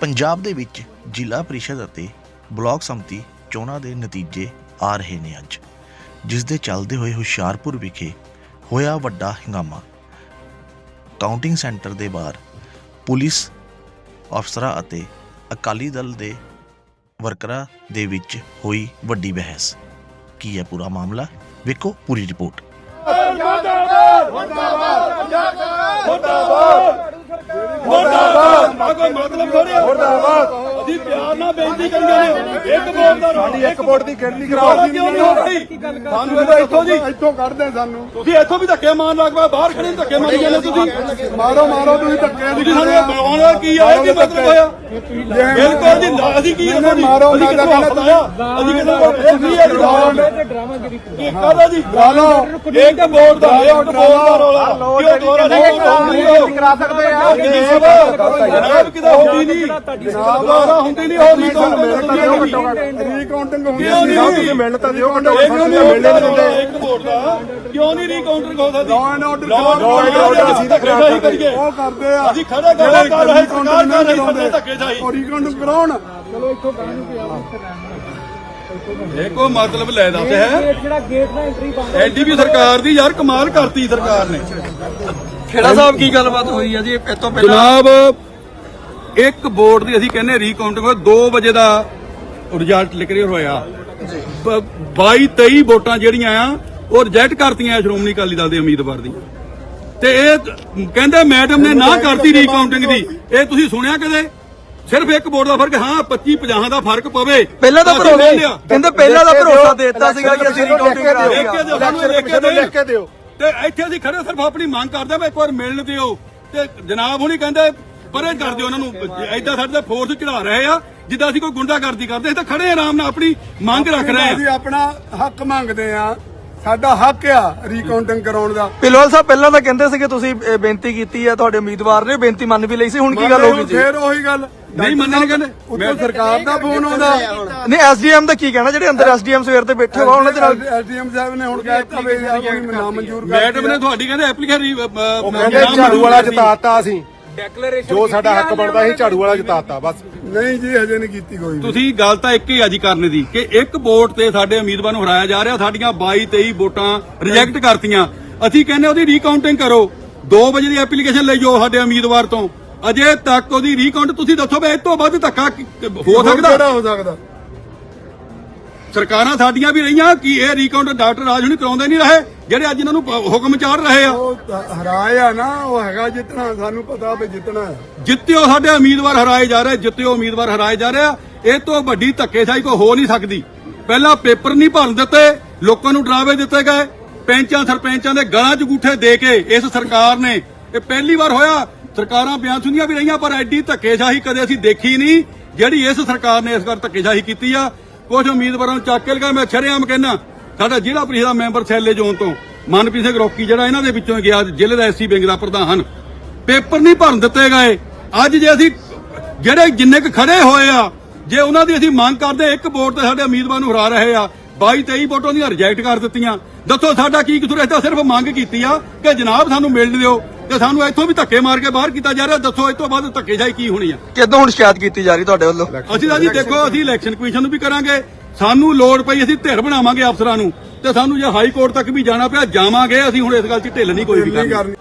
ਪੰਜਾਬ ਦੇ ਵਿੱਚ ਜ਼ਿਲ੍ਹਾ ਪ੍ਰੀਸ਼ਦ ਅਤੇ ਬਲਾਕ ਸੰਮਤੀ ਚੋਣਾਂ ਦੇ ਨਤੀਜੇ ਆ ਰਹੇ ਨੇ ਅੱਜ, ਜਿਸ ਦੇ ਚੱਲਦੇ ਹੋਏ ਹੁਸ਼ਿਆਰਪੁਰ ਵਿਖੇ ਹੋਇਆ ਵੱਡਾ ਹੰਗਾਮਾ। ਕਾਊਂਟਿੰਗ ਸੈਂਟਰ ਦੇ ਬਾਹਰ ਪੁਲਿਸ ਅਫਸਰਾਂ ਅਤੇ ਅਕਾਲੀ ਦਲ ਦੇ ਵਰਕਰਾਂ ਦੇ ਵਿੱਚ ਹੋਈ ਵੱਡੀ ਬਹਿਸ। ਕੀ ਹੈ ਪੂਰਾ ਮਾਮਲਾ? ਵੇਖੋ ਪੂਰੀ ਰਿਪੋਰਟ। ਕੋਈ ਮਤਲਬ ਥੋੜੀ ਮੁਰਦਾਬਾਦ। ਅਸੀਂ ਪਿਆਰ ਨਾਲ ਬੇਨਤੀ ਕਰੀਏ। ਨੇ ਇੱਕ ਵੋਟ ਦਾ ਸਾਡੀ ਇੱਕ ਵੋਟ ਦੀ ਗਿਣਤੀ ਕਰਾਓ ਕਿਉਂ ਨਹੀਂ ਹੋ ਰਹੀ? ਸਾਨੂੰ ਤਾਂ ਇੱਥੋਂ ਜੀ ਇੱਥੋਂ ਕੱਢਦੇ ਸਾਨੂੰ। ਤੁਸੀਂ ਇੱਥੋਂ ਵੀ ਧੱਕੇ ਮਾਰਨ ਲੱਗ ਪਏ ਬਾਹਰ ਖੜੇ ਧੱਕੇ ਮਾਰੀ ਜਾਂਦੇ ਤੁਸੀਂ। ਮਾਰੋ ਮਾਰੋ ਤੁਸੀਂ ਧੱਕੇ ਤੁਸੀਂ ਸਾਨੂੰ ਬੁਲਾਉਣ ਦਾ ਕੀ ਆਇਆ ਕੀ ਮਤਲਬ ਹੋਇਆ? ਬਿਲਕੁਲ ਜੀ ਨਾ ਅਸੀਂ ਕੀ ਜੀ? ਮਾਰੋ, ਅਸੀਂ ਮੈਂ ਕਿਹਨੂੰ ਤਾਂ ਅਸੀਂ ਕਿਹਨੂੰ ਇਹ ਕੀ ਹੈ ਜੀ? ਕੀ ਕਾਹਦਾ ਜੀ ਲਾਲੋ ਇੱਕ ਵੋਟ ਦਾ ਇੱਕ ਵੋਟ ਦਾ ਰੌਲਾ। ਕਿਉਂ ਦੁਬਾਰਾ ਨਹੀਂ ਕਰਾ ਸਕਦੇ ਆ? ਜਨਾਬ ਕਿਦਾ ਹੁੰਦੀ ਨਹੀਂ। ਦੁਬਾਰਾ ਹੁੰਦੀ ਨਹੀਂ ਹੋ ਨਹੀਂ ਰੀਕਾਊਂਟਿੰਗ ਹੁੰਦੀ ਕਿਉਂ ਨਹੀਂ? ਨਹੀਂ? ਹੁੰਦੀ? ਤੁਸੀਂ ਮਿਲ ਤਾਂ ਦਿਓ ਘੰਟਾ ਨਹੀਂ ਦਿੰਦੇ ਦਾ ਕਿਉਂ ਨਹੀਂ ਰੀਕਾਊਂਟਰ ਹੋ ਸਕਦੀ? Law and order Law and order ਅਸੀਂ ਤਾਂ ਖਰਾਬ ਹੀ ਕਰੀਏ। ਉਹ ਕਰਦੇ ਆ। ਅਸੀਂ ਖੜਾ ਖੜਾ ਕਰ ਰਹੇ ਸਰਕਾਰ ਕਰ ਰਹੀ ਸਾਡੇ ਧੱਕੇ ਜਾਈ ਉਹ ਰੀਕਾਊਂਟਿੰਗ ਕਰਾਉਣ। ਇਹ ਕੋ ਮਤਲਬ ਲੈ ਦੱਸ ਹੈ। ਜਿਹੜਾ ਗੇਟ ਦਾ ਐਂਟਰੀ ਬੰਦ ਐਡੀ ਵੀ ਸਰਕਾਰ ਦੀ ਯਾਰ ਕਮਾਲ ਕਰਤੀ ਸਰਕਾਰ ਨੇ। ਖੇੜਾ ਸਾਹਿਬ ਕੀ ਗੱਲਬਾਤ ਹੋਈ ਹੈ ਜੀ? ਇਹ ਤੋਂ ਜਨਾਬ ਇੱਕ ਬੋਰਡ ਦੀ ਅਸੀਂ ਕਹਿੰਦੇ ਰੀਕਾਊਂਟਿੰਗ ਹੋਇਆ 2 ਵਜੇ ਦਾ ਰਿਜ਼ਲਟ ਕਲੀਅਰ ਹੋਇਆ। 22 23 ਵੋਟਾਂ ਜਿਹੜੀਆਂ ਆ ਉਹ ਰਿਜੈਕਟ ਕਰਤੀਆਂ ਸ਼੍ਰੋਮਣੀ ਅਕਾਲੀ ਦਲ ਦੇ ਉਮੀਦਵਾਰ ਦੀ। ਤੇ ਇਹ ਕਹਿੰਦੇ ਮੈਡਮ ਨੇ ਨਾ ਕਰਤੀ ਰੀਕਾਊਂਟਿੰਗ ਦੀ। ਇਹ ਤੁਸੀਂ ਸੁਣਿਆ ਕਦੇ? ਸਿਰਫ ਇੱਕ ਵੋਟ ਦਾ ਫ਼ਰਕ ਹਾਂ 25 50 ਦਾ ਫ਼ਰਕ ਪਵੇ। ਪਹਿਲਾਂ ਅਸੀਂ ਲੈ ਭਰੋਸਾ। ਕਹਿੰਦੇ ਪਹਿਲਾਂ ਤਾਂ ਭਰੋਸਾ ਦੇ ਦਿੱਤਾ ਸੀਗਾ ਕਿ ਅਸੀਂ ਰਿਕਾਊਂਟਿੰਗ ਕਰਾ ਲਿਖ ਕੇ ਦਿਓ ਤੇ ਇੱਥੇ ਅਸੀਂ ਖੜੇ ਸਿਰਫ ਆਪਣੀ ਮੰਗ ਕਰਦੇ ਆ ਵੀ ਇੱਕ ਵਾਰ ਮਿਲਣ ਦਿਓ। ਤੇ ਜਨਾਬ ਹੁਣੀ ਕਹਿੰਦੇ ਪਰੇ ਕਰ ਦਿਓ ਉਹਨਾਂ ਨੂੰ। ਐਦਾਂ ਸਾਡੇ ਤੇ ਫੋਰਸ ਚੜਾ ਰਹੇ ਆ ਜਿੱਦਾਂ ਅਸੀਂ ਕੋਈ ਗੁੰਡਾਗਰਦੀ ਕਰਦੇ ਅਸੀਂ ਤਾਂ ਖੜੇ ਆਰਾਮ ਨਾਲ ਆਪਣੀ ਮੰਗ ਰੱਖ ਰਹੇ ਅਸੀਂ ਆ ਆਪਣਾ ਹੱਕ ਮੰਗਦੇ ਆ ਸਾਡਾ ਹੱਕ ਆ ਰੀਕਾਊਂਟਿੰਗ ਕਰਾਉਣ ਦਾ। ਪਿਲਵਾਲ ਸਾਹਿਬ ਪਹਿਲਾਂ ਤਾਂ ਕਹਿੰਦੇ ਸੀਗੇ ਤੁਸੀਂ ਇਹ ਬੇਨਤੀ ਕੀਤੀ ਹੈ ਤੁਹਾਡੇ ਉਮੀਦਵਾਰ ਨੇ ਬੇਨਤੀ ਮੰਨ ਵੀ ਲਈ ਸੀ ਹੁਣ ਕੀ ਗੱਲ ਹੋ ਗਈ ਜੀ? ਫੇਰ ਉਹੀ ਗੱਲ। ਨਹੀਂ ਮੰਨਣ ਕਹਿੰਦੇ। ਉੱਤੋਂ ਸਰਕਾਰ ਦਾ ਫੋਨ ਆਉਂਦਾ। ਨਹੀਂ ਐਸਡੀਐਮ ਦਾ ਕੀ ਕਹਿਣਾ ਜਿਹੜੇ ਅੰਦਰ ਐਸਡੀਐਮ ਸਵੇਰ ਤੇ ਬੈਠੇ ਹੋਆ ਉਹਨਾਂ ਦੇ ਨਾਲ ਐਸਡੀਐਮ ਸਾਹਿਬ ਨੇ ਹੁਣ ਕਹਿ ਦਿੱਤਾ ਵੀ ਆਪਣੀ ਨਾ ਮਨਜ਼ੂਰ ਕਰ ਮੈਡਮ ਨੇ ਤੁਹਾਡੀ ਕਹਿੰਦੇ ਐਪਲੀਕੇਸ਼ਨ ਝਾੜੂ ਵਾਲਾ ਜਿਤਾਤਾ ਅਸੀਂ। ਜੋ ਸਾਡਾ ਹੱਕ ਬਣਦਾ ਸੀ ਝਾੜੂ ਵਾਲਾ ਜਿਤਾਤਾ ਬਸ। ਨਹੀਂ ਜੀ ਹਜੇ ਨਹੀਂ ਕੀਤੀ ਕੋਈ। ਤੁਸੀਂ ਗੱਲ ਤਾਂ ਇੱਕ ਹੀ ਆ ਜੀ ਕਰਨ ਦੀ ਕਿ ਇੱਕ ਵੋਟ ਤੇ ਸਾਡੇ ਉਮੀਦਵਾਰ ਨੂੰ ਹਰਾਇਆ ਜਾ ਰਿਹਾ ਸਾਡੀਆਂ 22 23 ਵੋਟਾਂ ਰਿਜੈਕਟ ਕਰਤੀਆਂ। ਅਸੀਂ ਕਹਿੰਦੇ ਉਹਦੀ ਰੀਕਾਊਂਟਿੰਗ ਕਰੋ। 2 ਵਜੇ ਦੀ ਐਪਲੀਕੇਸ਼ਨ ਲਈ ਜਾਓ ਸਾਡੇ ਉਮੀਦਵਾਰ ਤੋਂ। ਅਜੇ ਤੱਕ ਉਹਦੀ ਰੀਕਾਊਂਟ ਤੁਸੀਂ ਦੱਸੋ ਵੀ ਇਸ ਤੋਂ ਵੱਧ ਧੱਕਾ ਹੋ ਸਕਦਾ? ਕਿਹੜਾ ਹੋ ਸਕਦਾ? ਸਰਕਾਰਾਂ ਸਾਡੀਆਂ ਵੀ ਰਹੀਆਂ ਕਿ ਇਹ ਰੀਕਾਊਂਟ ਡਾਕਟਰ ਰਾਜ ਹੁਣੀ ਕਰਾਉਂਦੇ ਨਹੀਂ ਰਹੇ ਜਿਹੜੇ ਅੱਜ ਇਹਨਾਂ ਨੂੰ ਪ- ਹੁਕਮ ਚਾੜ ਰਹੇ ਆ। ਉਹ ਹਰਾਇਆ ਨਾ ਉਹ ਹੈਗਾ ਜਿੱਤਣਾ ਸਾਨੂੰ ਪਤਾ ਵੀ ਜਿੱਤਣਾ ਹੈ। ਜਿੱਤਿਓ ਸਾਡੇ ਉਮੀਦਵਾਰ ਹਰਾਏ ਜਾ ਰਹੇ ਜਿੱਤਿਓ ਉਮੀਦਵਾਰ ਹਰਾਏ ਜਾ ਰਹੇ ਆ ਇਹ ਤੋਂ ਵੱਡੀ ਧੱਕੇਸ਼ਾਹੀ ਕੋਈ ਹੋ ਨਹੀਂ ਸਕਦੀ। ਪਹਿਲਾਂ ਪੇਪਰ ਨਹੀਂ ਭਰਨ ਦਿੱਤੇ ਲੋਕਾਂ ਨੂੰ ਡਰਾਵੇ ਦਿੱਤੇ ਗਏ ਪੈਂਚਾਂ ਸਰਪੰਚਾਂ ਦੇ ਗਲਾਂ 'ਚ ਗੂਠੇ ਦੇ ਕੇ ਇਸ ਸਰਕਾਰ ਨੇ ਇਹ ਪਹਿਲੀ ਵਾਰ ਹੋਇਆ ਸਰਕਾਰਾਂ ਬਿਆਨ ਸੁਣੀਆਂ ਵੀ ਰਹੀਆਂ ਪਰ ਐਡੀ ਧੱਕੇਸ਼ਾਹੀ ਕਦੇ ਅਸੀਂ ਦੇਖੀ ਨਹੀਂ ਜਿਹੜੀ ਇਸ ਸਰਕਾਰ ਨੇ ਇਸ ਵਾਰ ਧੱਕੇਸ਼ਾਹੀ ਕੀਤੀ ਆ ਕੁਝ ਉਮੀਦਵਾਰਾਂ ਨੂੰ ਚੱਕ ਕੇ ਲਗਾ ਮੈਂ ਛੜਿਆਮ ਕਹਿਣਾ ਸਾਡਾ ਜ਼ਿਲ੍ਹਾ ਪ੍ਰੀਸ਼ਦ ਦਾ ਮੈਂਬਰ ਸੈਲੇ ਜ਼ੋਨ ਤੋਂ, ਮਨਪ੍ਰੀਤ ਸਿੰਘ ਰੋਕੀ ਜਿਹੜਾ ਇਹਨਾਂ ਦੇ ਵਿੱਚੋਂ ਗਿਆ, ਜ਼ਿਲ੍ਹੇ ਦਾ ਐਸਸੀ ਵਿੰਗ ਦਾ ਪ੍ਰਧਾਨ ਪੇਪਰ ਨਹੀਂ ਭਰਨ ਦਿੱਤੇ ਗਏ। ਅੱਜ ਜੇ ਅਸੀਂ ਜਿਹੜੇ ਜਿੰਨੇ ਕੁ ਖੜੇ ਹੋਏ ਆ, ਜੇ ਉਹਨਾਂ ਦੀ ਅਸੀਂ ਮੰਗ ਕਰਦੇ, ਇੱਕ ਵੋਟ ਤੇ ਸਾਡੇ ਉਮੀਦਵਾਰ ਨੂੰ ਹਰਾ ਰਹੇ ਆ 22 23 ਵੋਟਾਂ ਦੀਆਂ ਰਿਜੈਕਟ ਕਰ ਦਿੱਤੀਆਂ। ਦੱਸੋ ਸਾਡਾ ਕੀ ਕਸੂਰ ਹੈ? ਤਾਂ ਸਿਰਫ ਮੰਗ ਕੀਤੀ ਆ ਕਿ ਜਨਾਬ ਸਾਨੂੰ ਮਿਲਣ ਦਿਓ। ਤੇ ਸਾਨੂੰ ਇੱਥੋਂ ਵੀ ਧੱਕੇ ਮਾਰ ਕੇ ਬਾਹਰ ਕੀਤਾ ਜਾ ਰਿਹਾ ਦੱਸੋ ਇਸ ਤੋਂ ਬਾਅਦ ਧੱਕੇਸ਼ਾਹੀ ਕੀ ਹੋਣੀ ਆ? ਕਿਦੋਂ ਹੁਣ ਸ਼ਿਕਾਇਤ ਕੀਤੀ ਜਾ ਰਹੀ ਤੁਹਾਡੇ ਵੱਲੋਂ? ਅਸੀਂ ਤਾਂ ਜੀ ਦੇਖੋ ਅਸੀਂ ਇਲੈਕਸ਼ਨ ਕਮਿਸ਼ਨ ਨੂੰ ਵੀ ਕਰਾਂਗੇ। ਸਾਨੂੰ ਲੋੜ ਪਈ ਅਸੀਂ ਧਿਰ ਬਣਾਵਾਂਗੇ ਅਫਸਰਾਂ ਨੂੰ। ਤੇ ਸਾਨੂੰ ਜੇ ਹਾਈ ਕੋਰਟ ਤੱਕ ਵੀ ਜਾਣਾ ਪਿਆ ਜਾਵਾਂਗੇ ਅਸੀਂ ਹੁਣ ਇਸ ਗੱਲ 'ਚ ਢਿੱਲ ਨਹੀਂ ਕੋਈ ਵੀ ਕਰਨੀ।